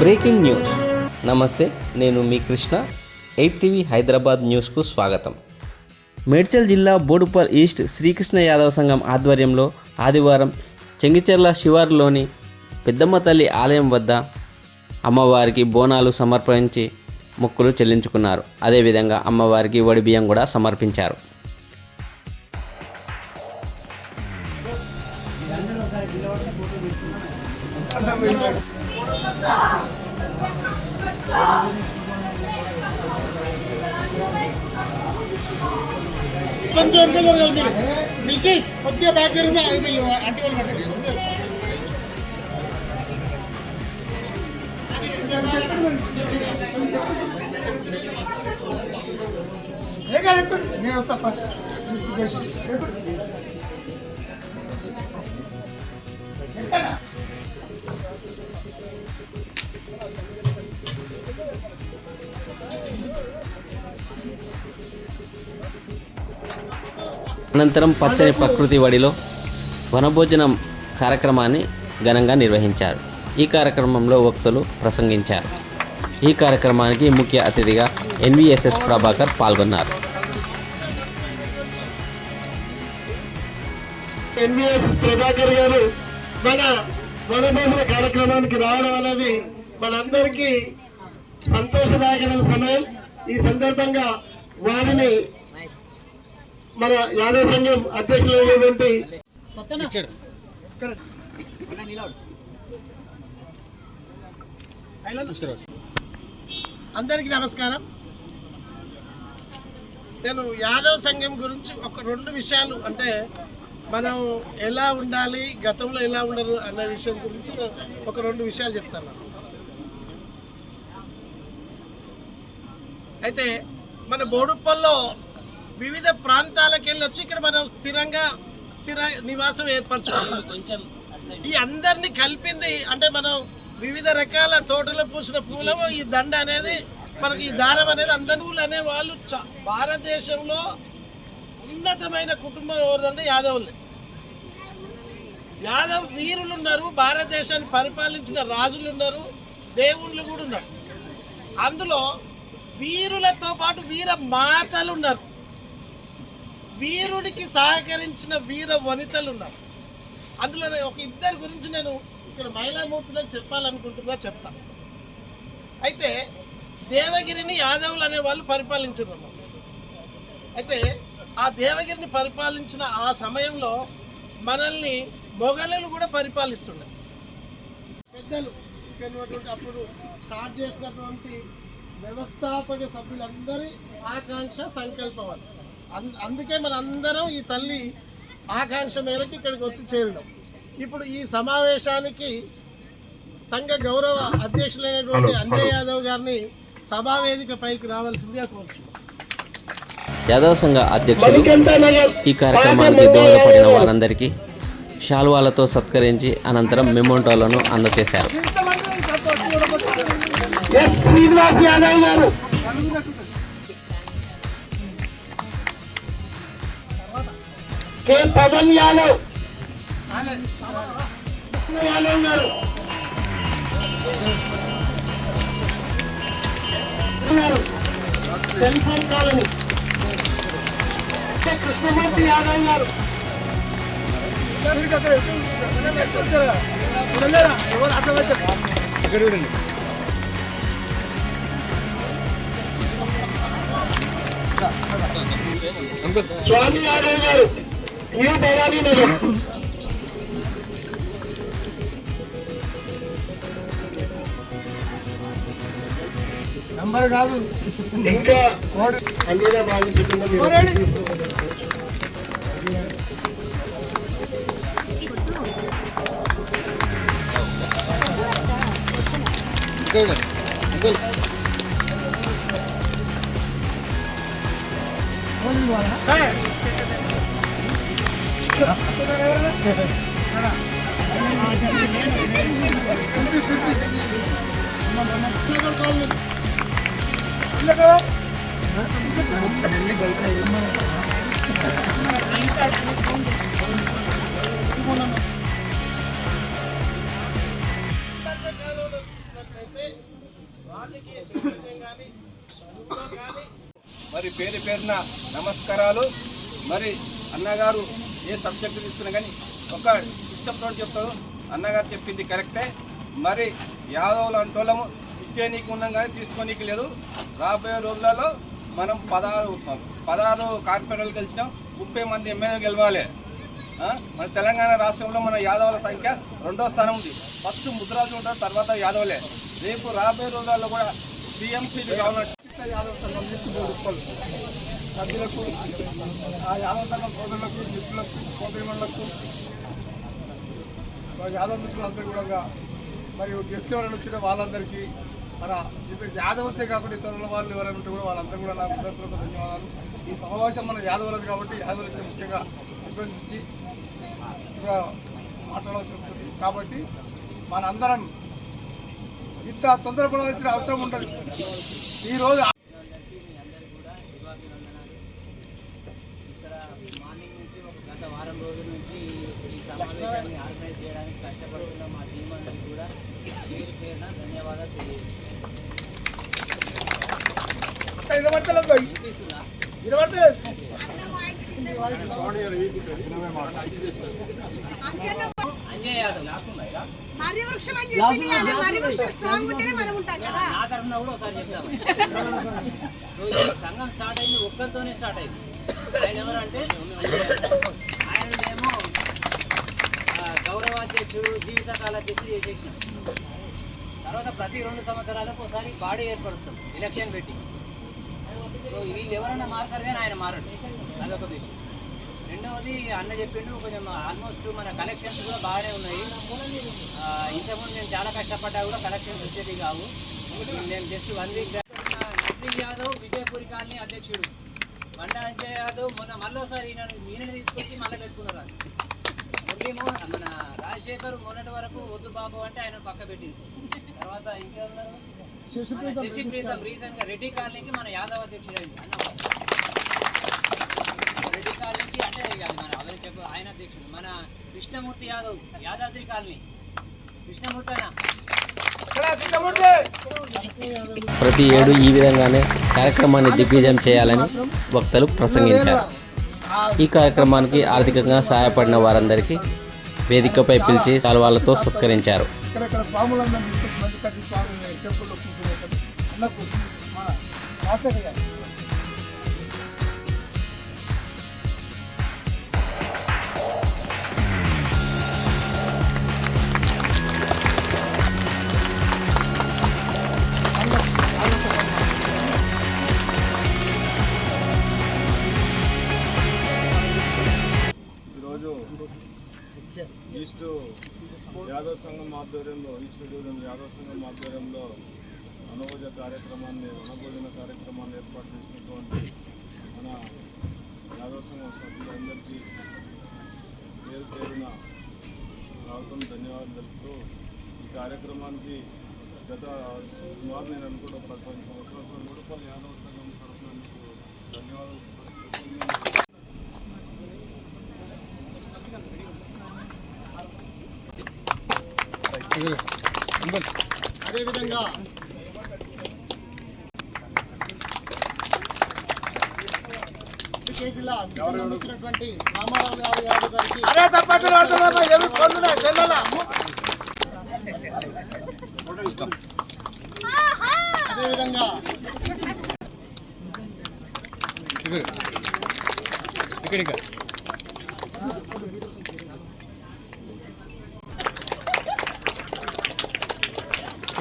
Breaking news. నమస్తే నేను మీ కృష్ణ. ఎయిట్ టీవీ హైదరాబాద్ న్యూస్కు స్వాగతం. మేడ్చల్ జిల్లా బోడుపల్ ఈస్ట్ శ్రీకృష్ణ యాదవ సంఘం ఆధ్వర్యంలో ఆదివారం చెంగిచెర్ల శివారులోని పెద్దమ్మ తల్లి ఆలయం వద్ద అమ్మవారికి బోనాలు సమర్పించి మొక్కులు చెల్లించుకున్నారు. అదేవిధంగా అమ్మవారికి వడి బియ్యం కూడా సమర్పించారు. కొంచెం ఎంత జరగాలి మీరు మిల్కి కొద్దిగా బ్యాక్ జరిగింది మీరు అంటే వాళ్ళు పట్టారు కొద్దిగా. ఏ కాదు, ఎక్కుండి. నేను వస్తా అనంతరం పచ్చని ప్రకృతి వడిలో వనభోజనం కార్యక్రమాన్ని ఘనంగా నిర్వహించారు. ఈ కార్యక్రమంలో వక్తలు ప్రసంగించారు. ఈ కార్యక్రమానికి ముఖ్య అతిథిగా ఎన్విఎస్ఎస్ ప్రభాకర్ పాల్గొన్నారు. ఎన్విఎస్ ప్రభాకర్ గారు మన వనభోజన కార్యక్రమానికి రావడం అనేది మనందరికీ సంతోషదాయకమైన సమయం. ఈ సందర్భంగా వారిని మన యాదవ్ సంఘం అధ్యక్షులైనటువంటి అందరికీ నమస్కారం. నేను యాదవ్ సంఘం గురించి ఒక రెండు విషయాలు అంటే మనం ఎలా ఉండాలి గతంలో ఎలా ఉండరు అన్న విషయం గురించి ఒక రెండు విషయాలు చెప్తాను. అయితే మన బోడుప్పల్లో వివిధ ప్రాంతాలకు వెళ్ళి వచ్చి ఇక్కడ మనం స్థిరంగా స్థిర నివాసం ఏర్పరచుకోవాలి. ఈ అందరినీ కలిపింది అంటే మనం వివిధ రకాల తోటలో పూసిన పూలము ఈ దండ అనేది మనకి ఈ దారం అనేది అందరి పూలు అనే వాళ్ళు భారతదేశంలో ఉన్నతమైన కుటుంబం ఎవరంటే యాదవులే. యాదవ్ వీరులు ఉన్నారు భారతదేశాన్ని పరిపాలించిన రాజులు ఉన్నారు దేవుళ్ళు కూడా ఉన్నారు. అందులో వీరులతో పాటు వీర మాతలు ఉన్నారు వీరుడికి సహకరించిన వీర వనితలు ఉన్నారు. అందులో ఒక ఇద్దరి గురించి నేను ఇక్కడ మహిళామూర్తులకు చెప్పాలనుకుంటున్నా చెప్తా. అయితే దేవగిరిని యాదవులు అనే వాళ్ళు పరిపాలించారు అయితే ఆ దేవగిరిని పరిపాలించిన ఆ సమయంలో మనల్ని మొఘలులు కూడా పరిపాలిస్తున్నారు పెద్దలు ఇక్కడ అప్పుడు స్టార్ట్ చేసినటువంటి వ్యవస్థాపక సభ్యులందరి ఆకాంక్ష సంకల్పం అందుకే మన అందరం ఈ తల్లి ఆకాంక్ష మేరకు ఇక్కడికి వచ్చి చేరినాం. ఇప్పుడు ఈ సమావేశానికి సంఘ గౌరవ అధ్యక్షులైనటువంటి అంజయ్ యాదవ్ గారిని సభా వేదిక పైకి రావాల్సిందిగా కోరుతున్నాం యాదవ సంఘ అధ్యక్షులు ఈ కార్యక్రమానికి దోహదపడిన వారందరికీ శాల్వాలతో సత్కరించి అనంతరం మెమోంటోలను అందజేశారు. కె పవన్ యాదవ్. యాదవ్ గారు. Telephone colony. కృష్ణమూర్తి యాదవ్ గారు. అర్థమైతే స్వామి యాదవ్ గారు. ये बवाली नगर नंबर కాదు ఇంకా అల్లుడా బాగా చెప్పింది మరి పేరు పేరున నమస్కారాలు. మరి అన్నగారు ఏ సబ్జెక్టు తీసుకున్నా కానీ ఒక ఇష్టంతో చెప్తారు. అన్నగారు చెప్పింది కరెక్టే మరి యాదవులు అంటోళ్ళము ఇచ్చేనీకి ఉన్నాం కానీ తీసుకోనీకి లేదు. రాబోయే రోజులలో మనం పదహారు పదహారు కార్పొరేటర్లు గెలిచినాం. ముప్పై మంది ఎమ్మెల్యే గెలవాలి. మన తెలంగాణ రాష్ట్రంలో మన యాదవుల సంఖ్య రెండో స్థానం ఉంది. ఫస్ట్ ముద్రాజు ఉంటారు తర్వాత యాదవులే. రేపు రాబోయే రోజుల్లో కూడా టీఎంసీ గవర్నమెంట్ యాదవ సంఘం నుంచి సభ్యులకు ఆ యాదవ సంఘం సోదరులకు మిత్రులకు సోదరిమణులకు యాదవ యాదవ్ మిత్రులందరూ కూడా మరియు గెస్ట్ ఎవరైనా వచ్చిన వాళ్ళందరికీ మన ఇతర యాదవసే కాకుండా ఇతరుల వాళ్ళు ఎవరైనా ఉంటే కూడా వాళ్ళందరూ కూడా నా హృదయపూర్వక ధన్యవాదాలు. ఈ సమావేశం మన యాదవులది కాబట్టి యాదవులకి ముఖ్యంగా విభజించి ఇక్కడ మాట్లాడవలసి కాబట్టి మనందరం ఇంత తొందరపడవలసిన అవసరం ఉంటుంది ఈరోజు అందరికీ మీ అందరికీ కూడా శుభాభివందనాలు ఇక్కడ మార్నింగ్ నుంచి ఒక గత వారం రోజుల నుంచి ఈ సమావేశాన్ని ఆర్గనైజ్ చేయడానికి కష్టపడుతున్న మా టీం అందరికీ కూడా పేరు పేరున ధన్యవాదాలు తెలియజేస్తున్నాను మర్రి వృక్షం అని చెప్పింది కానీ మర్రి వృక్షం స్ట్రాంగ్ ఉంటేనే మనం ఉంటాం కదా నా తరఫున కూడా ఒకసారి ఈ సంఘం స్టార్ట్ అయింది ఒక్కరితోనే స్టార్ట్ అయింది ఆయన ఎవరంటే గౌరవాధ్యక్షుడు జీవితకాల అధ్యక్షుడు చేసేసినాం. తర్వాత ప్రతి రెండు సంవత్సరాలకు ఒకసారి బాడీ ఏర్పడుతాం ఎలక్షన్ పెట్టి సో వీళ్ళు ఎవరైనా మారుతారు కానీ ఆయన మారడు. అదొక విషయం. రెండవది అన్న చెప్పిండు కొంచెం ఆల్మోస్ట్ మన కలెక్షన్స్ కూడా బాగానే ఉన్నాయి. ఇంతకుముందు నేను చాలా కష్టపడ్డా కూడా కలెక్షన్స్ వచ్చేది కావు. నేను just one week Narsing Yadav Vijayapuri colony అధ్యక్షుడు. బండా అంజయ్ యాదవ్ మొన్న మళ్ళీసారి ఈయన ఈయనని తీసుకొచ్చి మళ్ళీ పెట్టుకున్నారు మొన్నటి వరకు వద్దు బాబు అంటే ఆయన పక్క పెట్టింది తర్వాత ఇంకెవరు రీసెంట్గా రెడ్డి కాలనీకి మన యాదవ్ అధ్యక్షుడు రెడ్డి కాలనీకి అంటే మన చెప్పు ఆయన అధ్యక్షుడు. మన కృష్ణమూర్తి యాదవ్ యాదాద్రి కాలనీ. కృష్ణమూర్తి అన్న. ప్రతి ఏడు ఈ విధంగానే కార్యక్రమాన్ని దిగ్విజయం చేయాలని వక్తలు ప్రసంగించారు. ఈ కార్యక్రమానికి ఆర్థికంగా సహాయపడిన వారందరికీ వేదికపై పిలిచి సాల్వాలతో సత్కరించారు. ఇక్కడక్కడ స్వాములందరూ ఆధ్వర్యంలో ఈస్ట్ డివిజన్ యాదవ్ సంఘం ఆధ్వర్యంలో వనభోజ కార్యక్రమాన్ని వనభోజన కార్యక్రమాన్ని ఏర్పాటు చేసినటువంటి మన యాదవ సంఘం సభ్యులందరికీ పేరు పేరున రావడం ధన్యవాదాలు తెలుపుతూ ఈ కార్యక్రమానికి గత సుమారు నేను అనుకుంటా పది సంవత్సరాల రూపాయలు యాదవ సంఘం తరఫున ధన్యవాదాలు అదేవిధంగా జిల్లా వచ్చినటువంటి రామారావు గారు యాదవ్ గారికి అరే చప్పట్లు పడుతుందమ్మా ఏమి పొందున్నాయి తెల్లలా అదేవిధంగా ఈ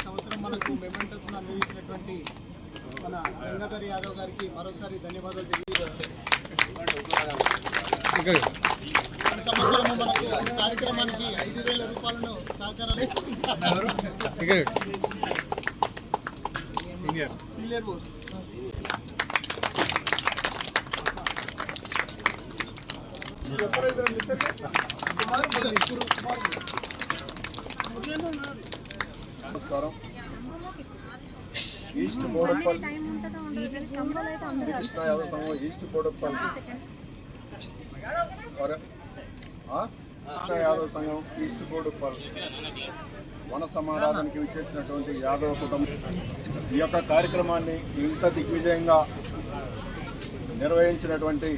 సంవత్సరం మనకు మెమెంటస్ అందించినటువంటి మన గంగాధర్ యాదవ్ గారికి మరోసారి ధన్యవాదాలు తెలియజేస్తాను ఈ సంవత్సరము మనకు ఈ కార్యక్రమానికి ఐదు వేల రూపాయలను సహకారాలు సీనియర్ పోస్ట్ నమస్కారం ఈస్ట్ బోడప్పల్ కృష్ణ యాదవ్ సంఘం ఈస్ట్ బోడప్పల్ కృష్ణ యాదవ్ సంఘం ఈస్ట్ బోడుపల్ వన సమారాధనకి విచ్చేసినటువంటి యాదవ కుటుంబం ఈ యొక్క కార్యక్రమాన్ని ఇంత దిగ్విజయంగా నిర్వహించినటువంటి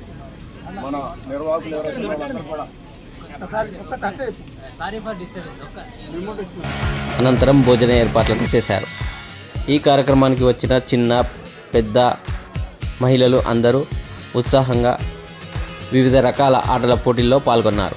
మన నిర్వాహకులు ఎవరైతే కూడా అనంతరం భోజన ఏర్పాట్లను చేశారు. ఈ కార్యక్రమానికి వచ్చిన చిన్న పెద్ద మహిళలు అందరూ ఉత్సాహంగా వివిధ రకాల ఆటల పోటీల్లో పాల్గొన్నారు.